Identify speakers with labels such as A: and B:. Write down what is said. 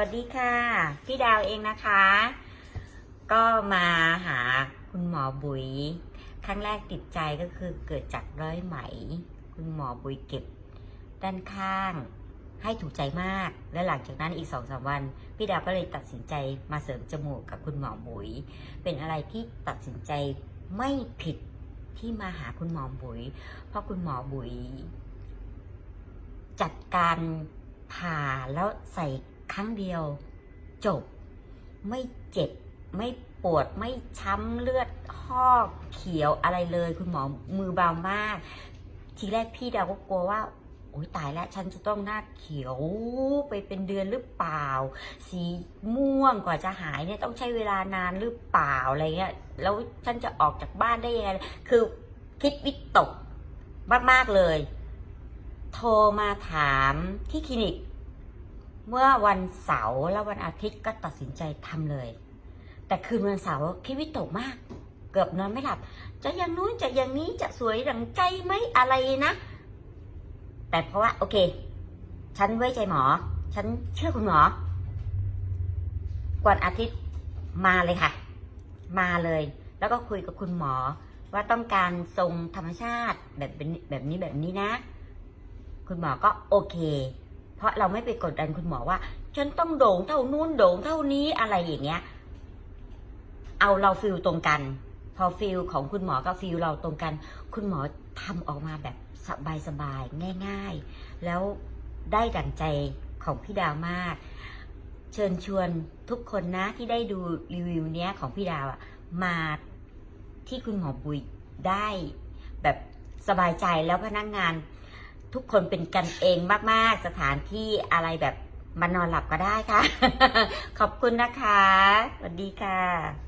A: วัสดีค่ะ พี่ดาวเองนะคะ ก็มาหาคุณหมอบุ๋ยครั้งแรกติดใจก็คือเกิดจากร้อยไหม คุณหมอบุ๋ยเก็บด้านข้างให้ถูกใจมาก และหลังจากนั้นอีกสองสามวัน พี่ดาวก็เลยตัดสินใจมาเสริมจมูกกับคุณหมอบุ๋ยเป็นอะไรที่ตัดสินใจไม่ผิดที่มาหาคุณหมอบุ๋ยเพราะคุณหมอบุ๋ยจัดการผ่าแล้วใส่ ครั้งเดียว จบ ไม่เจ็บ ไม่ปวด ไม่ช้ำเลือดหอกเขียวอะไรเลย คุณหมอมือเบามาก ทีแรกพี่ดาวก็กลัวว่าโอ๊ยตายแล้ว ฉันจะต้องหน้าเขียวไปเป็นเดือนหรือเปล่า สีม่วงกว่าจะหายเนี่ยต้องใช้เวลานานหรือเปล่าอะไรเงี้ย แล้วฉันจะออกจากบ้านได้ยังไง คือคิดวิตกมาก ๆ เลย โทรมาถามที่คลินิก เมื่อวันเสาร์แล้ววันอาทิตย์ก็ตัดสินใจทำเลย แต่คืนวันเสาร์คิดวิตกมาก เกือบนอนไม่หลับ จะอย่างนู้นจะอย่างนี้จะสวยดังใจไหมอะไรนะ แต่เพราะว่า โอเค ฉันไว้ใจหมอ ฉันเชื่อคุณหมอก่อนอาทิตย์มาเลยค่ะ มาเลย แล้วก็คุยกับคุณหมอ ว่าต้องการทรงธรรมชาติแบบแบบนี้แบบนี้นะ คุณหมอก็โอเค เพราะเราไม่ไปกดดันคุณหมอว่า ฉันต้องโด่งเท่านู้นโด่งเท่านี้อะไรอย่างเงี้ย เอาเราฟิลตรงกัน พอฟิลของคุณหมอกับฟิลเราตรงกัน คุณหมอทำออกมาแบบสบายๆง่าย ๆ แล้วได้ดั่งใจของพี่ดาวมาก เชิญชวนทุกคนนะที่ได้ดูรีวิวเนี้ยของพี่ดาวอะมาที่คุณหมอบุยได้แบบสบายใจแล้วพนักงาน ทุกคนเป็นกันเองมาก ๆ สถานที่อะไรแบบมานอนหลับก็ได้ค่ะ ขอบคุณนะคะ สวัสดีค่ะ